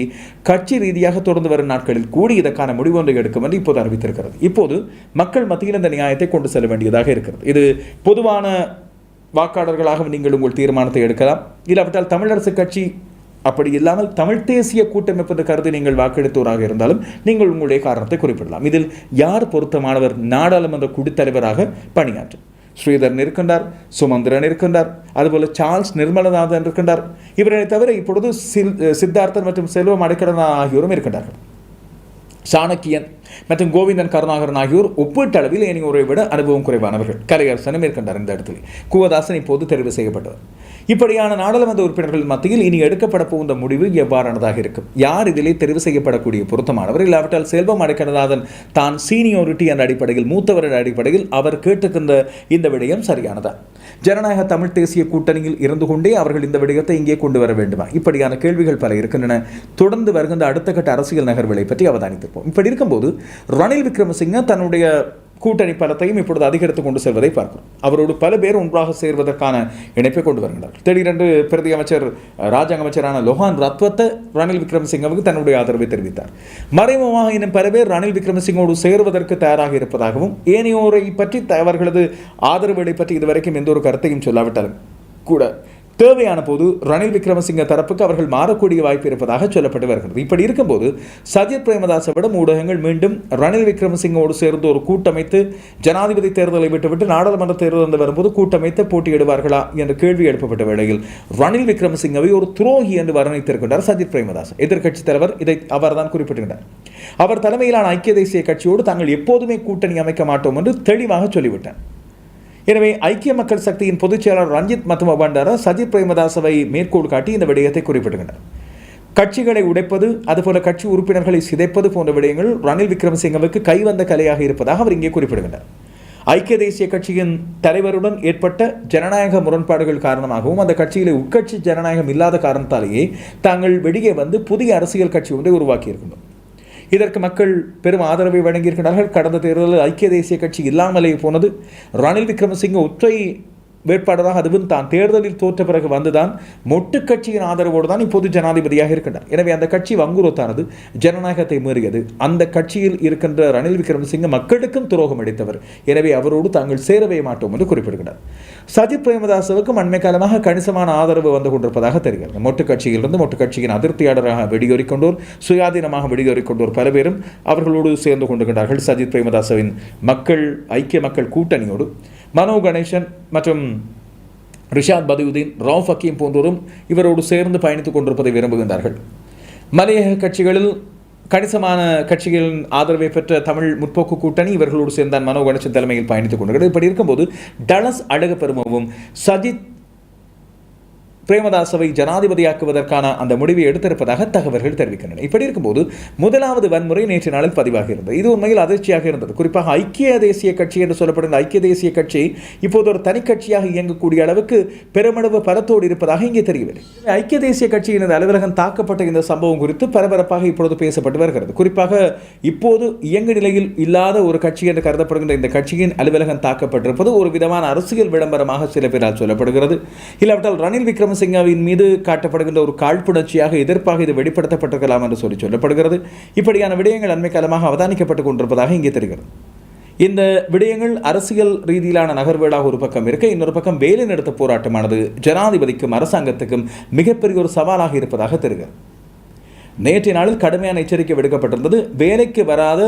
கட்சி ரீதியாக தொடர்ந்து வரும் நாட்களில் கூடி இதற்கான முடிவு ஒன்றை எடுக்கும் என்று இப்போது அறிவித்திருக்கிறது. இப்போது மக்கள் மத்தியில் இந்த நியாயத்தை கொண்டு செல்ல வேண்டியதாக இருக்கிறது. இது பொதுவான வாக்காளர்களாக நீங்கள் உங்கள் தீர்மானத்தை எடுக்கலாம். இல்லாவிட்டால் தமிழரசு கட்சி அப்படி இல்லாமல் தமிழ் தேசிய கூட்டமைப்பு என்று கருதி நீங்கள் வாக்கெடுத்தோராக இருந்தாலும் நீங்கள் உங்களுடைய காரணத்தை குறிப்பிடலாம். இதில் யார் பொருத்தமானவர்? நாடாளுமன்ற குழுத்தலைவராக பணியாற்றும். ஸ்ரீதரன் இருக்கின்றார் சுமந்திரன் இருக்கின்றார் அதுபோல் சார்ல்ஸ் நிர்மலநாதன் இருக்கின்றார் இவர்களை தவிர இப்பொழுது சில் சித்தார்த்தன் மற்றும் செல்வம் அடைக்கடன் ஆகியோரும் இருக்கின்றார்கள். சாணக்கியன் மற்றும் கோவிந்தன் கருணாகரன் ஆகியோர் ஒப்பீட்டளவில் ஏனையோரை விட அனுபவம் குறைவானவர்கள். கலையரசனும் இருக்கின்றார் இந்த இடத்தில். குவதாசன் இப்போது தெரிவு செய்யப்பட்டவர். இப்படியான நாடாளுமன்ற உறுப்பினர்கள் மத்தியில் இனி எடுக்கப்பட போகின்ற முடிவு எவ்வாறானதாக இருக்கும்? யார் இதிலே தெரிவு செய்யப்படக்கூடிய பொருத்தமானவர்? இல்லாவிட்டால் செல்வம் அடைக்கநாதன் தான் சீனியோரிட்டி என்ற அடிப்படையில் மூத்தவர் என்ற அடிப்படையில் அவர் கேட்டுக்கின்ற இந்த விடயம் சரியானதா? ஜனநாயக தமிழ் தேசிய கூட்டணியில் இருந்து கொண்டே அவர்கள் இந்த விடயத்தை இங்கே கொண்டு வர வேண்டுமா? இப்படியான கேள்விகள் பல இருக்கின்றன. தொடர்ந்து வருகின்ற அடுத்த கட்ட அரசியல் நகர்வுகளை பற்றி அவதானித்திருப்போம். இப்படி இருக்கும்போது ரணில் விக்ரமசிங்க தன்னுடைய கூட்டணி பலத்தையும் இப்பொழுது அதிகரித்து கொண்டு செல்வதை பார்க்கிறோம். அவரோடு பல பேர் ஒன்றாக சேர்வதற்கான இணைப்பை கொண்டு வருகிறார் திடீரென்று பிரதி அமைச்சர் ராஜாங்க அமைச்சரான லோஹான் ரத்வத்தை ரணில் விக்ரமசிங்கவுக்கு தன்னுடைய ஆதரவை தெரிவித்தார். மறைமுகமாக இன்னும் பல பேர் ரணில் விக்ரமசிங்கோடு சேர்வதற்கு தயாராக இருப்பதாகவும் ஏனையோரை பற்றி அவர்களது ஆதரவுகளை பற்றி இதுவரைக்கும் எந்த ஒரு கருத்தையும் சொல்லாவிட்டாலும் கூட தேவையான போது ரணில் விக்ரமசிங்க தரப்புக்கு அவர்கள் மாறக்கூடிய வாய்ப்பு இருப்பதாக சொல்லப்பட்டு வருகிறது. இப்படி இருக்கும்போது சஜித் பிரேமதாசவிடம் ஊடகங்கள் மீண்டும் ரணில் விக்ரமசிங்கோடு சேர்ந்து ஒரு கூட்டமைத்து ஜனாதிபதி தேர்தலை விட்டுவிட்டு நாடாளுமன்ற தேர்தல் வந்து வரும்போது கூட்டமைத்து போட்டியிடுவார்களா என்ற கேள்வி எழுப்பப்பட்ட வேளையில் ரணில் விக்ரமசிங்கவை ஒரு துரோகி என்று வர்ணித்திருக்கின்றார் சஜித் பிரேமதாஸ் எதிர்க்கட்சித் தலைவர் இதை அவர்தான் குறிப்பிட்டிருக்கிறார் அவர் தலைமையிலான ஐக்கிய தேசிய கட்சியோடு தாங்கள் எப்போதுமே கூட்டணி அமைக்க மாட்டோம் என்று தெளிவாக சொல்லிவிட்டார். எனவே ஐக்கிய மக்கள் சக்தியின் பொதுச் செயலாளர் ரஞ்சித் மத்தும பண்டார சஜித் பிரேமதாசவை மேற்கோள் காட்டி இந்த விடயத்தை குறிப்பிடுகின்றனர். கட்சிகளை உடைப்பது அதுபோல கட்சி உறுப்பினர்களை சிதைப்பது போன்ற விடயங்கள் ரணில் விக்ரமசிங்கவுக்கு கைவந்த கலையாக இருப்பதாக அவர் இங்கே குறிப்பிடுகின்றார் ஐக்கிய தேசிய கட்சியின் தலைவருடன் ஏற்பட்ட ஜனநாயக முரண்பாடுகள் காரணமாகவும் அந்த கட்சியிலே உட்கட்சி ஜனநாயகம் இல்லாத காரணத்தாலேயே தாங்கள் வெளியே வந்து புதிய அரசியல் கட்சி ஒன்றை உருவாக்கியிருக்கின்றோம். இதற்கு மக்கள் பெரும் ஆதரவை வழங்கியிருக்கிறார்கள் கடந்த தேர்தலில் ஐக்கிய தேசிய கட்சி இல்லாமலே போனது. ரணில் விக்ரமசிங்க ஒற்றை வேட்பாளராக அதுவும் தான். தேர்தலில் தோற்ற பிறகு வந்துதான் மொட்டு கட்சியின் ஆதரவோடு தான் இப்போது ஜனாதிபதியாக இருக்கின்றார். எனவே அந்த கட்சி வங்குரோத்தானது ஜனநாயகத்தை மீறியது. அந்த கட்சியில் இருக்கின்ற ரணில் விக்ரமசிங்க மக்களுக்கும் துரோகம் அளித்தவர். எனவே அவரோடு தாங்கள் சேரவே மாட்டோம் என்று குறிப்பிடுகிறார். சஜித் பிரேமதாசவுக்கும் அண்மை காலமாக கணிசமான ஆதரவு வந்து கொண்டிருப்பதாக தெரிகிறது. மொட்டு கட்சியிலிருந்து மொட்டு கட்சியின் அதிருப்தியாளராக வெடியேறிக் கொண்டோர் சுயாதீனமாக வெடியேறிக் கொண்டோர் பல பேரும் அவர்களோடு சேர்ந்து கொண்டிருக்கிறார்கள் சஜித் பிரேமதாசவின் மக்கள் ஐக்கிய மக்கள் கூட்டணியோடு. மனோ கணேசன் மற்றும் ரிஷாத் பதியுதீன் ரவுஃப் ஹக்கீம் போன்றோரும் இவரோடு சேர்ந்து பயணித்துக் கொண்டிருப்பதை விரும்புகின்றார்கள். மலையக கட்சிகளில் கணிசமான கட்சிகளின் ஆதரவை பெற்ற தமிழ் முற்போக்கு கூட்டணி இவர்களோடு சேர்ந்தான் மனோ கணேசன் தலைமையில் பயணித்துக் கொண்டிருக்கிறது. இப்படி இருக்கும்போது டலஸ் அழக சஜித் பிரேமதாசவை ஜனாதிபதியாக்குவதற்கான அந்த முடிவை எடுத்திருப்பதாக தகவல்கள் தெரிவிக்கின்றன. இப்படி இருக்கும்போது முதலாவது வன்முறை நேற்று நாளில் பதிவாக இருந்தது. இது உண்மையில் அதிர்ச்சியாக இருந்தது. குறிப்பாக ஐக்கிய தேசிய கட்சி என்று சொல்லப்படுகிற ஐக்கிய தேசிய கட்சி இப்போது ஒரு தனி கட்சியாக இயங்கக்கூடிய அளவுக்கு பெருமளவு பலத்தோடு இருப்பதாக இங்கே தெரியவில்லை. ஐக்கிய தேசிய கட்சியினது அலுவலகம் தாக்கப்பட்ட இந்த சம்பவம் குறித்து பரபரப்பாக இப்பொழுது பேசப்பட்டு வருகிறது. குறிப்பாக இப்போது இயங்கு நிலையில் இல்லாத ஒரு கட்சி என்று கருதப்படுகின்ற இந்த கட்சியின் அலுவலகம் தாக்கப்பட்டிருப்பது ஒரு விதமான அரசியல் விளம்பரமாக சில பேரால் சொல்லப்படுகிறது. இல்லாவிட்டால் ரணில் விக்ரமசிங்கவின் மீது காட்டப்படுகின்ற ஒரு காழ்ப்புணர்ச்சியாக எதிர்ப்பாக இது வெளிப்படுத்தப்பட்டிருக்கலாம் என்று சொல்லி சொல்லப்படுகிறது. இப்படியான விடயங்கள் அண்மை காலமாக அவதானிக்கப்பட்டுக் கொண்டிருப்பதாக இங்கே தெரிகிறது. இந்த விடயங்கள் அரசியல் ரீதியிலான நகர்வுகளாக ஒரு பக்கம் இருக்க இன்னொரு பக்கம் வேலை நிறுத்த போராட்டமானது ஜனாதிபதிக்கும் அரசாங்கத்துக்கும் மிகப்பெரிய ஒரு சவாலாக இருப்பதாக தெரிகிறது. நேற்றைய நாளில் கடுமையான எச்சரிக்கை விடுக்கப்பட்டிருந்தது. வேலைக்கு வராத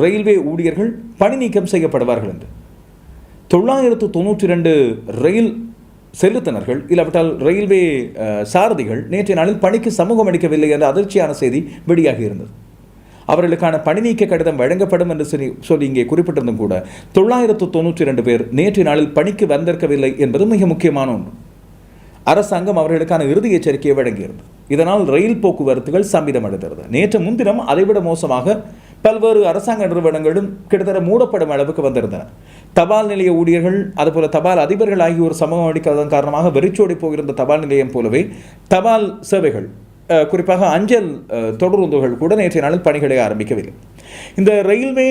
ரயில்வே ஊழியர்கள் பணி நீக்கம் செய்யப்படுவார்கள் என்று. தொள்ளாயிரத்து தொண்ணூற்றி ரெண்டு ரயில் செலுத்தினர்கள் இல்லாவிட்டால் ரயில்வே சாரதிகள் நேற்றைய நாளில் பணிக்கு சமூகம் அளிக்கவில்லை என்ற அதிர்ச்சியான செய்தி வெளியாகி இருந்தது. அவர்களுக்கான பணி நீக்க கடிதம் வழங்கப்படும் என்று சொல்லி சொல்லி இங்கே குறிப்பிட்டிருந்தும் கூட தொள்ளாயிரத்து தொண்ணூற்றி ரெண்டு பேர் நேற்றைய நாளில் பணிக்கு வந்திருக்கவில்லை என்பது மிக முக்கியமான ஒன்று. அரசாங்கம் அவர்களுக்கான இறுதி எச்சரிக்கையை வழங்கியிருந்தது. இதனால் ரயில் போக்குவரத்துகள் சம்பிதமடைகிறது நேற்று முன்தினம் அதைவிட மோசமாக பல்வேறு அரசாங்க நிறுவனங்களும் கிட்டத்தட்ட மூடப்படும் அளவுக்கு வந்திருந்தன. தபால் நிலைய ஊழியர்கள் அதுபோல தபால் அதிபர்கள் ஆகியோர் சமூகம் அளிக்காததன் காரணமாக வெறிச்சோடி போயிருந்த தபால் நிலையம் போலவே தபால் சேவைகள் குறிப்பாக அஞ்சல் தொடர்ந்துகள் தொடருந்துகள் கூட நேற்றைய நாளில் பணிகளை ஆரம்பிக்கவில்லை. இந்த ரயில்வே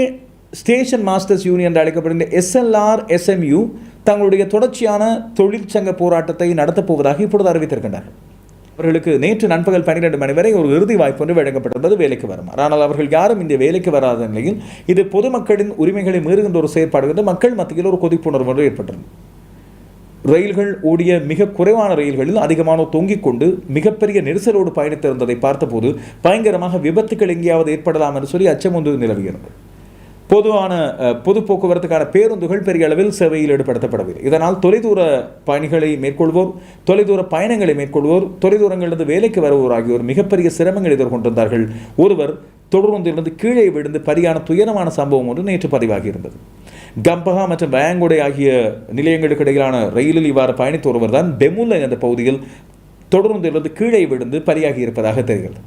ஸ்டேஷன் மாஸ்டர்ஸ் யூனியன் என்று அழைக்கப்படுகின்ற எஸ்எல்ஆர் எஸ்எம்யூ தங்களுடைய தொடர்ச்சியான தொழிற்சங்க போராட்டத்தை நடத்தப் போவதாக இப்பொழுது அறிவித்திருக்கின்றனர். அவர்களுக்கு நேற்று நண்பகல் பன்னிரண்டு மணி வரை ஒரு இறுதி வாய்ப்பு ஒன்று வழங்கப்பட்டிருந்தது வேலைக்கு வருமாறு. ஆனால் அவர்கள் யாரும் இந்த வேலைக்கு வராத நிலையில் இது பொதுமக்களின் உரிமைகளை மீறுகின்ற ஒரு செயற்பாடு என்று மக்கள் மத்தியில் ஒரு கொதிப்புணர்வு ஒன்று ஏற்பட்டிருந்தது. ரயில்கள் ஓடிய மிக குறைவான ரயில்களில் அதிகமானோர் தொங்கிக் கொண்டு மிகப்பெரிய நெரிசலோடு பயணித்திருந்ததை பார்த்தபோது பயங்கரமாக விபத்துக்கள் எங்கேயாவது ஏற்படலாம் என்று சொல்லி அச்சம் ஒன்று நிலவுகிறது. பொதுவான பொது போக்குவரத்துக்கான பேருந்துகள் பெரிய அளவில் சேவையில் ஈடுபடுத்தப்படவில்லை. இதனால் தொலைதூர பயணிகளை மேற்கொள்வோர் தொலைதூர பயணங்களை மேற்கொள்வோர் தொலைதூரங்களிலிருந்து வேலைக்கு வருவோர் ஆகியோர் மிகப்பெரிய சிரமங்கள் எதிர்கொண்டிருந்தார்கள். ஒருவர் தொடர்ந்திலிருந்து கீழே விழுந்து பரியான துயரமான சம்பவம் ஒன்று நேற்று பதிவாகியிருந்தது. கம்பகா மற்றும் வயாங்குடை ஆகிய நிலையங்களுக்கு இடையிலான ரயிலில் இவ்வாறு பயணித்த ஒருவர் தான் பெமுல்ல என்ற பகுதியில் தொடர்ந்திலிருந்து கீழே விழுந்து பலியாகி இருப்பதாக தெரிகிறது.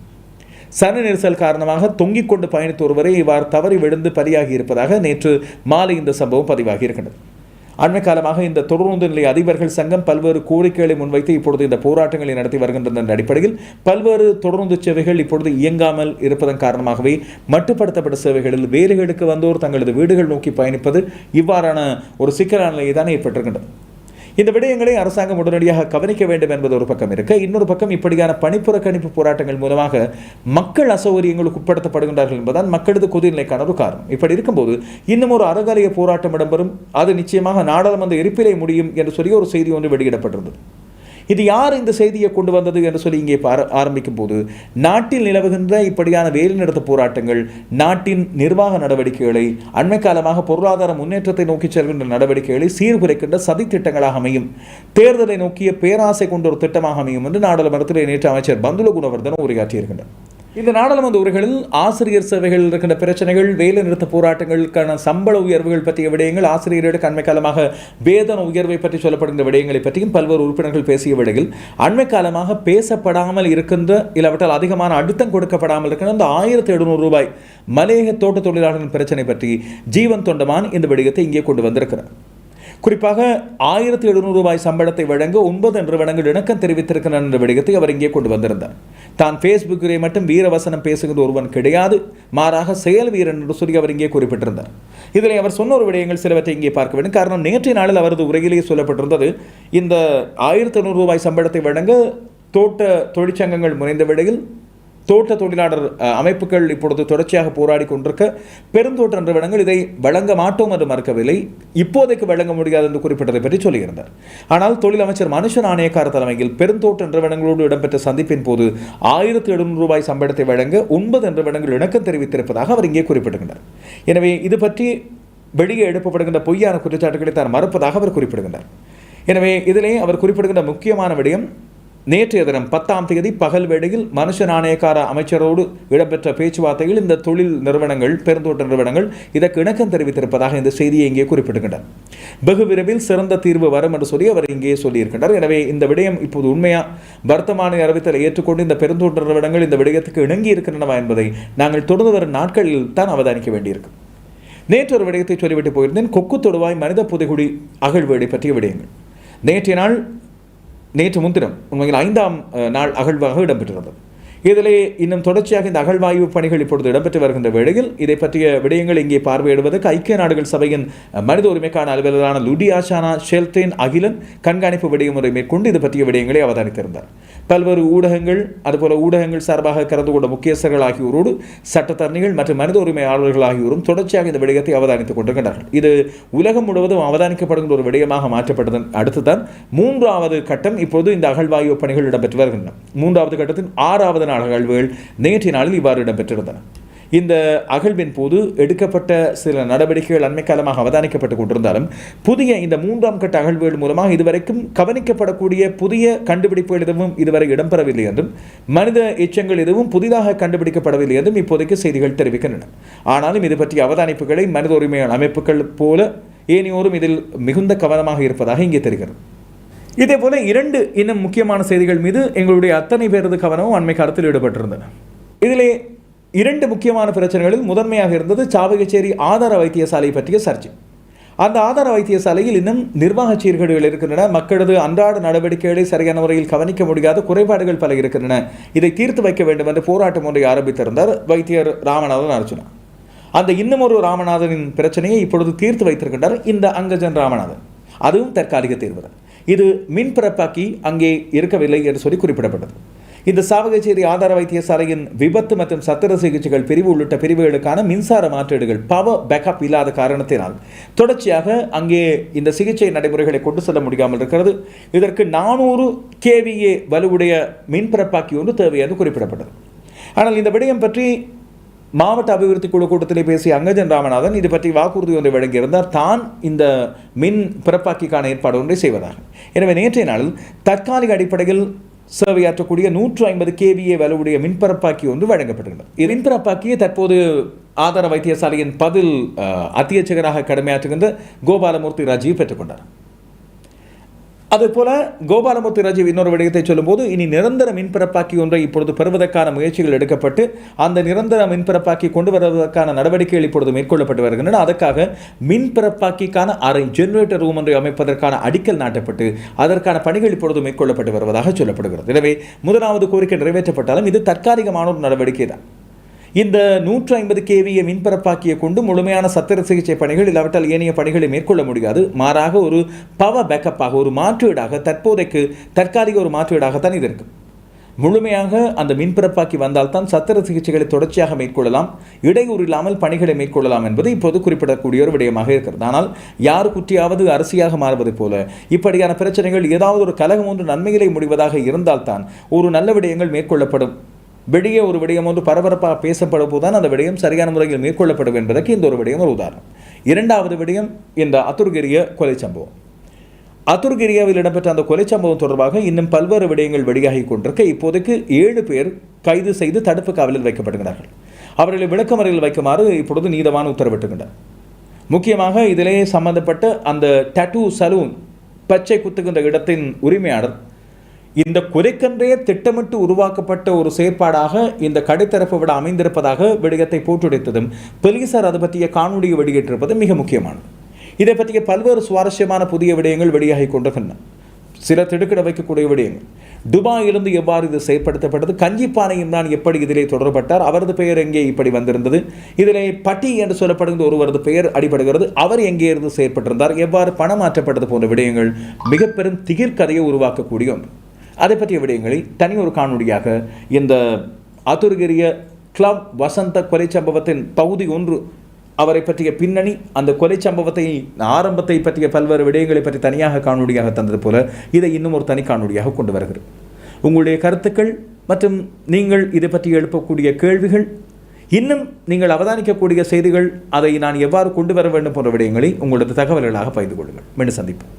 சன நெரிசல் காரணமாக தொங்கிக் கொண்டு பயணித்த ஒருவரை இவ்வாறு தவறி விழுந்து பலியாகி இருப்பதாக நேற்று மாலை இந்த சம்பவம் பதிவாகி இருக்கின்றது. அண்மை காலமாக இந்த தொடர்ந்து நிலைய அதிபர்கள் சங்கம் பல்வேறு கோரிக்கைகளை முன்வைத்து இப்பொழுது இந்த போராட்டங்களை நடத்தி வருகின்றன என்ற அடிப்படையில் பல்வேறு தொடர்ந்து சேவைகள் இப்பொழுது இயங்காமல் இருப்பதன் காரணமாகவே மட்டுப்படுத்தப்பட்ட சேவைகளில் வேலைகளுக்கு வந்தோர் தங்களது வீடுகள் நோக்கி பயணிப்பது இவ்வாறான ஒரு சிக்கலான நிலையை தான் ஏற்பட்டிருக்கின்றது. இந்த விடயங்களை அரசாங்கம் உடனடியாக கவனிக்க வேண்டும் என்பது ஒரு பக்கம் இருக்க. இன்னொரு பக்கம் இப்படியான பணிப்புறக்கணிப்பு போராட்டங்கள் மூலமாக மக்கள் அசௌகரியங்களுக்கு உட்படுத்தப்படுகின்றார்கள் என்பதால் மக்களது கொதிநிலைக்கான ஒரு காரணம். இப்படி இருக்கும்போது இன்னும் ஒரு அறகாலிய போராட்டம் இடம்பெறும். அது நிச்சயமாக நாடாளுமன்ற எரிப்பிலே முடியும் என்று சொல்லி ஒரு செய்தி ஒன்று வெளியிடப்பட்டிருந்தது. இது யார் இந்த செய்தியை கொண்டு வந்தது என்று சொல்லி இங்கே ஆரம்பிக்கும் போது நாட்டில் நிலவுகின்ற இப்படியான வேலைநிறுத்த போராட்டங்கள் நாட்டின் நிர்வாக நடவடிக்கைகளை அண்மை காலமாக பொருளாதார முன்னேற்றத்தை நோக்கி செல்கின்ற நடவடிக்கைகளை சீர்குலைக்கின்ற சதித்திட்டங்களாக அமையும். தேர்தலை நோக்கிய பேராசை கொண்ட ஒரு திட்டமாக அமையும் என்று நாடாளுமன்றத்தில் நேற்று அமைச்சர் பந்துல குணவர்தன் உரையாற்றியிருக்கின்றார். இந்த நாடாளுமன்ற உரைகளில் ஆசிரியர் சேவைகளில் இருக்கின்ற பிரச்சனைகள் வேலை நிறுத்த போராட்டங்களுக்கான சம்பள உயர்வுகள் பற்றிய விடயங்கள் ஆசிரியர்களுக்கு அண்மை காலமாக வேதன உயர்வை பற்றி சொல்லப்படுகின்ற விடயங்களை பற்றியும் பல்வேறு உறுப்பினர்கள் பேசிய விடையில் அண்மை காலமாக பேசப்படாமல் இருக்கின்ற இல்லாவிட்டால் அதிகமான அழுத்தம் கொடுக்கப்படாமல் இருக்கின்ற அந்த ஆயிரத்தி எழுநூறு ரூபாய் மலையக தோட்ட தொழிலாளர்களின் பிரச்சனை பற்றி ஜீவன் தொண்டமான் இந்த விடயத்தை இங்கே கொண்டு வந்திருக்கிறார். குறிப்பாக ஆயிரத்தி எழுநூறு ரூபாய் சம்பளத்தை வழங்க ஒன்பது நிறுவனங்கள் இணக்கம் தெரிவித்திருக்கின்றன என்ற விடயத்தை அவர் இங்கே கொண்டு வந்திருந்தார். தான் ஃபேஸ்புக்கிலே மட்டும் வீரவசனம் பேசுகிற ஒருவன் கிடையாது மாறாக செயல் வீரன் என்று சொல்லி அவர் இங்கே குறிப்பிட்டிருந்தார். இதில் அவர் சொன்ன ஒரு விடயங்கள் சிலவற்றை இங்கே பார்க்க வேண்டும். காரணம் நேற்றைய நாளில் அவரது உரையிலேயே சொல்லப்பட்டிருந்தது இந்த ஆயிரத்தி எழுநூறு ரூபாய் சம்பளத்தை வழங்க தோட்ட தொழிற்சங்கங்கள் முனைந்த விடையில் தோட்ட தொழிலாளர் அமைப்புகள் இப்பொழுது தொடர்ச்சியாக போராடி கொண்டிருக்க பெருந்தோட்ட நிறுவனங்கள் இதை வழங்க மாட்டோம் என்று மறுக்கவில்லை. இப்போதைக்கு வழங்க முடியாது என்று குறிப்பிட்டதை பற்றி சொல்லியிருந்தார். ஆனால் தொழில் அமைச்சர் மனுஷ நாணயக்கார தலைமையில் பெருந்தோட்ட நிறுவனங்களோடு இடம்பெற்ற சந்திப்பின் போது ஆயிரத்தி எழுநூறு ரூபாய் சம்பளத்தை வழங்க ஒன்பது நிறுவனங்கள் இணக்கம் தெரிவித்திருப்பதாக அவர் இங்கே குறிப்பிடுகின்றார். எனவே இது பற்றி வெளியே எழுப்பப்படுகின்ற பொய்யான குற்றச்சாட்டுகளை தான் மறுப்பதாக அவர் குறிப்பிடுகின்றார். எனவே இதிலே அவர் குறிப்பிடுகின்ற முக்கியமான விடயம் நேற்றைய தினம் பத்தாம் தேதி பகல் வேளையில் மனுஷ நாணயக்கார அமைச்சரோடு இடம்பெற்ற பேச்சுவார்த்தையில் இந்த தொழில் நிறுவனங்கள் பெருந்தோட்ட நிறுவனங்கள் இதற்கு இணக்கம் தெரிவித்திருப்பதாக இந்த செய்தியை இங்கே குறிப்பிடுகின்றனர் வெகு விரைவில் சிறந்த தீர்வு வரும் என்று சொல்லி அவர் இங்கே சொல்லியிருக்கின்றார். எனவே இந்த விடயம் இப்போது உண்மையா? வர்த்தமான அறிவித்தலை ஏற்றுக்கொண்டு இந்த பெருந்தோட்ட நிறுவனங்கள் இந்த விடயத்துக்கு இணங்கி இருக்கின்றனவா என்பதை நாங்கள் தொடர்ந்து வரும் நாட்களில் தான் அவதானிக்க வேண்டியிருக்கும் நேற்று ஒரு விடயத்தை சொல்லிவிட்டு போயிருந்தேன். கொக்கு தொடுவாய் மனித புதைகுடி அகழ்வேடை பற்றிய விடயங்கள். நேற்றைய நாள் நேற்று முன்தினம் உண்மையில் ஐந்தாம் நாள் அகழ்வாக இடம்பெற்றிருந்தது. இதிலே இன்னும் தொடர்ச்சியாக இந்த அகழ்வாய்வு பணிகள் இப்பொழுது இடம்பெற்று வருகின்ற வேளையில் இதை பற்றிய விடயங்கள் இங்கே பார்வையிடுவதற்கு ஐக்கிய நாடுகள் சபையின் மனித உரிமைக்கான அலுவலரான லுடியாஷானா ஷெல்டேன் அகிலன் கண்காணிப்பு விடயமுறை மேற்கொண்டு இது பற்றிய விடயங்களை அவதானித்திருந்தார். பல்வேறு ஊடகங்கள் அதுபோல ஊடகங்கள் சார்பாக கலந்து கொண்ட முக்கியஸ்தர்கள் ஆகியோரோடு சட்டத்தரணிகள் மற்றும் மனித உரிமை ஆர்வலர்கள் ஆகியோரும் தொடர்ச்சியாக இந்த விடயத்தை அவதானித்துக் கொண்டிருக்கிறார்கள் இது உலகம் முழுவதும் அவதானிக்கப்படுகின்ற ஒரு விடயமாக மாற்றப்பட்டதன் அடுத்துதான் மூன்றாவது கட்டம் இப்போது இந்த அகழ்வாய்வு பணிகள் இடம்பெற்று வருகின்றன. மூன்றாவது கட்டத்தின் ஆறாவது நாள் அகழ்வுகள் நேற்றைய நாளில் இவ்வாறு இடம்பெற்றிருந்தன. இந்த அகழ்வின் போது எடுக்கப்பட்ட சில நடவடிக்கைகள் அண்மை காலமாக அவதானிக்கப்பட்டுக் கொண்டிருந்தாலும் புதிய இந்த மூன்றாம் கட்ட அகழ்வுகள் மூலமாக இதுவரைக்கும் கவனிக்கப்படக்கூடிய புதிய கண்டுபிடிப்புகள் எதுவும் இதுவரை இடம்பெறவில்லை என்றும் மனித எச்சங்கள் எதுவும் புதிதாக கண்டுபிடிக்கப்படவில்லை என்றும் இப்போதைக்கு செய்திகள் தெரிவிக்கின்றன. ஆனாலும் இது பற்றிய அவதானிப்புகளை மனித உரிமை அமைப்புகள் போல ஏனையோரும் இதில் மிகுந்த கவனமாக இருப்பதாக இங்கே தெரிகிறது. இதே போல இரண்டு இன்னும் முக்கியமான செய்திகள் மீது எங்களுடைய அத்தனை பேரது கவனமும் அண்மை காலத்தில் ஈடுபட்டிருந்தன. இதிலே இரண்டு முக்கியமான பிரச்சனைகளில் முதன்மையாக இருந்தது சாவகச்சேரி ஆதார வைத்தியசாலை பற்றிய சர்ச்சை. அந்த ஆதார வைத்தியசாலையில் இன்னும் நிர்வாக சீர்கேடுகள் இருக்கின்றன. மக்களது அன்றாட நடவடிக்கைகளை சரியான முறையில் கவனிக்க முடியாத குறைபாடுகள் பல இருக்கின்றன. இதை தீர்த்து வைக்க வேண்டும் என்று போராட்டம் ஒன்றை ஆரம்பித்திருந்தார் வைத்தியர் ராமநாதன் அர்ஜுனா. அந்த இன்னும் ஒரு ராமநாதனின் பிரச்சனையை இப்பொழுது தீர்த்து வைத்திருக்கின்றார் இந்த அங்கஜன் ராமநாதன். அதுவும் தற்காலிக தீர்வு இது மின் பிறப்பாக்கி அங்கே இருக்கவில்லை என்று சொல்லி குறிப்பிடப்பட்டது. இந்த சாவகச்சேரி ஆதார வைத்தியசாலையின் விபத்து மற்றும் சத்திர சிகிச்சைகள் பிரிவு உள்ளிட்ட பிரிவுகளுக்கான மின்சார மாற்றீடுகள் பவர் பேக்கப் இல்லாத காரணத்தினால் தொடர்ச்சியாக அங்கே இந்த சிகிச்சை நடைமுறைகளை கொண்டு செல்ல முடியாமல் இருக்கிறது. இதற்கு நானூறு கேவிஏ வலுவுடைய மின் பிறப்பாக்கி ஒன்று தேவை என்று குறிப்பிடப்பட்டது. ஆனால் இந்த விடயம் பற்றி மாவட்ட அபிவிருத்தி குழு கூட்டத்திலே பேசிய அங்கஜன் ராமநாதன் இது பற்றி வாக்குறுதி ஒன்றை வழங்கியிருந்தார். தான் இந்த மின் பிறப்பாக்கிக்கான ஏற்பாடு ஒன்றை செய்வதாக. எனவே நேற்றைய நாளில் தற்காலிக அடிப்படையில் சேவையாற்றக்கூடிய நூற்று ஐம்பது கேவிஏ வலுவுடைய மின்பரப்பாக்கி ஒன்று வழங்கப்பட்டிருந்தது இது மின்பரப்பாக்கியை தற்போது ஆதார வைத்தியசாலையின் பதில் அத்தியட்சகராக கடமையாற்றுகின்ற கோபாலமூர்த்தி ராஜீவ் பெற்றுக்கொண்டார். அதுபோல கோபாலமூர்த்தி ராஜீவ் இன்னொரு விடயத்தை சொல்லும்போது இனி நிரந்தர மின்பரப்பாக்கி ஒன்றை இப்பொழுது பெறுவதற்கான முயற்சிகள் எடுக்கப்பட்டு அந்த நிரந்தர மின்பரப்பாக்கி கொண்டு வருவதற்கான நடவடிக்கைகள் இப்பொழுது மேற்கொள்ளப்பட்டு வருகின்றன. அதற்காக மின்பிறப்பாக்கிக்கான அரை ஜெனரேட்டர் ரூம் ஒன்றை அமைப்பதற்கான அடிக்கல் நாட்டப்பட்டு அதற்கான பணிகள் இப்பொழுது மேற்கொள்ளப்பட்டு வருவதாக சொல்லப்படுகிறது. எனவே முதலாவது கோரிக்கை நிறைவேற்றப்பட்டாலும் இது தற்காலிகமான ஒரு நடவடிக்கை தான் இந்த நூற்று ஐம்பது கேவிய மின்பரப்பாக்கியை கொண்டு முழுமையான சத்திர சிகிச்சை பணிகள் இல்லாவிட்டால் ஏனைய பணிகளை மேற்கொள்ள முடியாது. மாறாக ஒரு பவர் பேக்கப்பாக ஒரு மாற்றீடாக தற்போதைக்கு தற்காலிக ஒரு மாற்றீடாகத்தான் இது இருக்குது முழுமையாக அந்த மின்பரப்பாக்கி வந்தால்தான் சத்திர சிகிச்சைகளை தொடர்ச்சியாக மேற்கொள்ளலாம். இடையூறு இல்லாமல் பணிகளை மேற்கொள்ளலாம் என்பது இப்போது குறிப்பிடக்கூடிய ஒரு விடயமாக இருக்கிறது. ஆனால் யார் குற்றியாவது அரசியாக மாறுவது போல இப்படியான பிரச்சனைகள் ஏதாவது ஒரு கலகம் ஒன்று நன்மையிலே முடிவதாக இருந்தால்தான் ஒரு நல்ல விடயங்கள் மேற்கொள்ளப்படும். விடிய ஒரு விடயம் ஒன்று பரபரப்பாக பேசப்படும் போதுதான் அந்த விடயம் சரியான முறையில் மேற்கொள்ளப்படும் என்பதற்கு இந்த ஒரு விடயம் ஒரு உதாரணம். இரண்டாவது விடயம் இந்த அத்துர்கிரிய கொலை சம்பவம். அத்துர்கிரியாவில் இடம்பெற்ற அந்த கொலை சம்பவம் தொடர்பாக இன்னும் பல்வேறு விடயங்கள் வெளியாகி கொண்டிருக்க இப்போதைக்கு ஏழு பேர் கைது செய்து தடுப்பு காவலில் வைக்கப்படுகிறார்கள் அவர்களை விளக்கமறையில் வைக்குமாறு இப்பொழுது நீதவான் உத்தரவிட்டுகின்றார். முக்கியமாக இதிலேயே சம்பந்தப்பட்ட அந்த டட்டூ சலூன் பச்சை குத்துகின்ற இடத்தின் உரிமையாளர் இந்த குறைக்கன்றே திட்டமிட்டு உருவாக்கப்பட்ட ஒரு செயற்பாடாக இந்த கடைத்தரப்பு விட அமைந்திருப்பதாக விடயத்தை போட்டுடைத்ததும் போலீசார் அது பற்றிய காணொலியை வெளியிட்டிருப்பது மிக முக்கியமானது. இதை பற்றிய பல்வேறு சுவாரஸ்யமான புதிய விடயங்கள் வெளியாகி கொண்டிருக்கின்றன. சில திடுக்கிட வைக்கக்கூடிய விடயங்கள். துபாயிலிருந்து எவ்வாறு இது செயற்படுத்தப்பட்டது? கஞ்சிப்பானையும் தான் எப்படி இதிலே தொடரப்பட்டார் அவரது பெயர் எங்கே இப்படி வந்திருந்தது? இதிலே பட்டி என்று சொல்லப்படுகிற ஒருவரது பெயர் அடிபடுகிறது. அவர் எங்கே இருந்து செயற்பட்டிருந்தார்? எவ்வாறு பணம் மாற்றப்பட்டது போன்ற விடயங்கள் மிக பெரும் திகிர்கதையை உருவாக்கக்கூடிய ஒன்று. அதை பற்றிய விடயங்களை தனி ஒரு காணொலியாக இந்த ஆத்துர்கிரிய கிளப் வசந்த கொலை சம்பவத்தின் பகுதி ஒன்று அவரை பற்றிய பின்னணி அந்த கொலை சம்பவத்தை ஆரம்பத்தை பற்றிய பல்வேறு விடயங்களை பற்றி தனியாக காணொலியாக தந்தது போல இதை இன்னும் ஒரு தனி காணொலியாக கொண்டு வருகிறது. உங்களுடைய கருத்துக்கள் மற்றும் நீங்கள் இதை பற்றி எழுப்பக்கூடிய கேள்விகள் இன்னும் நீங்கள் அவதானிக்கக்கூடிய செய்திகள் அதை நான் எவ்வாறு கொண்டு வர வேண்டும் போன்ற விடயங்களை உங்களது தகவல்களாக பகிர்ந்து கொள்ளுங்கள். மீண்டும் சந்திப்போம்.